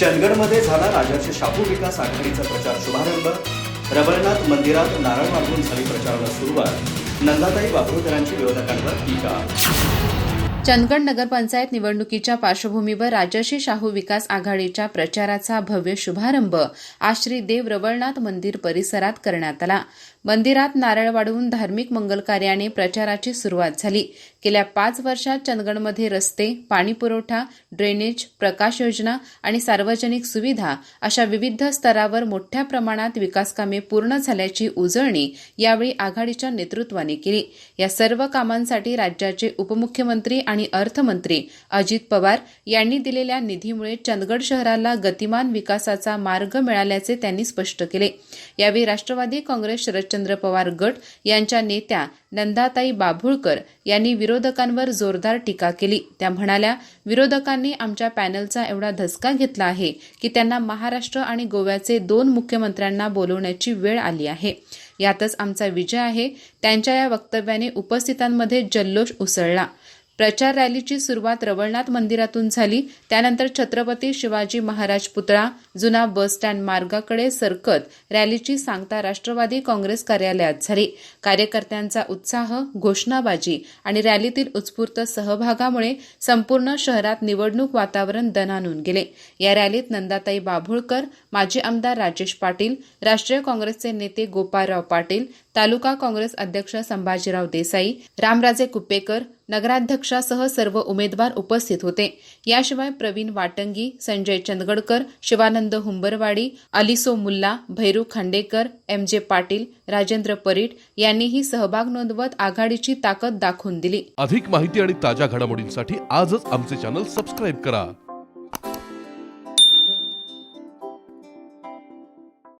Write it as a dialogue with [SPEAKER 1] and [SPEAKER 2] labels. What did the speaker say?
[SPEAKER 1] चंदगडमध्ये झाला राजाचे शाहू विकास आघाडीचा प्रचार शुभारंभ. रबरनाथ मंदिरात नारळ मागून झाली प्रचाराला सुरुवात. नंदाताई बाभुळकरांची विरोधकांवर टीका.
[SPEAKER 2] चंदगड नगरपंचायत निवडणुकीच्या पार्श्वभूमीवर राजर्षी शाहू विकास आघाडीच्या प्रचाराचा भव्य शुभारंभ आज श्री देव रवळनाथ मंदिर परिसरात करण्यात आला. मंदिरात नारळ वाढवून धार्मिक मंगल कार्याने प्रचाराची सुरुवात झाली. गेल्या पाच वर्षात चंदगडमध्ये रस्ते पाणीपुरवठा ड्रेनेज प्रकाश योजना आणि सार्वजनिक सुविधा अशा विविध स्तरावर मोठ्या प्रमाणात विकासकामे पूर्ण झाल्याची उजळणी यावेळी आघाडीच्या नेतृत्वाने केली. या सर्व कामांसाठी राज्याचे उपमुख्यमंत्री आणि अर्थमंत्री अजित पवार यांनी दिलेल्या निधीमुळे चंदगड शहराला गतिमान विकासाचा मार्ग मिळाल्याचे त्यांनी स्पष्ट केले. यावेळी राष्ट्रवादी काँग्रेस शरदचंद्र पवार गट यांच्या नेत्या नंदाताई बाभुळकर यांनी विरोधकांवर जोरदार टीका केली. त्या म्हणाल्या विरोधकांनी आमच्या पॅनलचा एवढा धसका घेतला आहे की त्यांना महाराष्ट्र आणि गोव्याचे दोन मुख्यमंत्र्यांना बोलवण्याची वेळ आली आहे. यातच आमचा विजय आहे. त्यांच्या या वक्तव्याने उपस्थितांमध्ये जल्लोष उसळला. प्रचार रॅलीची सुरुवात रवळनाथ मंदिरातून झाली. त्यानंतर छत्रपती शिवाजी महाराज पुतळा जुना बस स्टँड मार्गाकडे सरकत रॅलीची सांगता राष्ट्रवादी काँग्रेस कार्यालयात झाली. कार्यकर्त्यांचा उत्साह घोषणाबाजी आणि रॅलीतील उत्स्फूर्त सहभागामुळे संपूर्ण शहरात निवडणूक वातावरण दणानून गेले. या रॅलीत नंदाताई बाभुळकर माजी आमदार राजेश पाटील राष्ट्रीय काँग्रेसचे नेते गोपाळराव पाटील तालुका काँग्रेस अध्यक्ष संभाजीराव देसाई रामराजे कुप्पेकर नगराध्यक्षासह सर्व उमेदवार उपस्थित होते. याशिवाय प्रवीण वाटंगी संजय चंदगडकर शिवानंद हुंबरवाडी अलिसो मुल्ला भैरू खांडेकर एम जे पाटील राजेंद्र परीट यांनीही सहभाग नोंदवत आघाडीची ताकद दाखवून दिली.
[SPEAKER 3] अधिक माहिती आणि ताज्या घडामोडींसाठी आजच आमचे चॅनल सबस्क्राईब करा.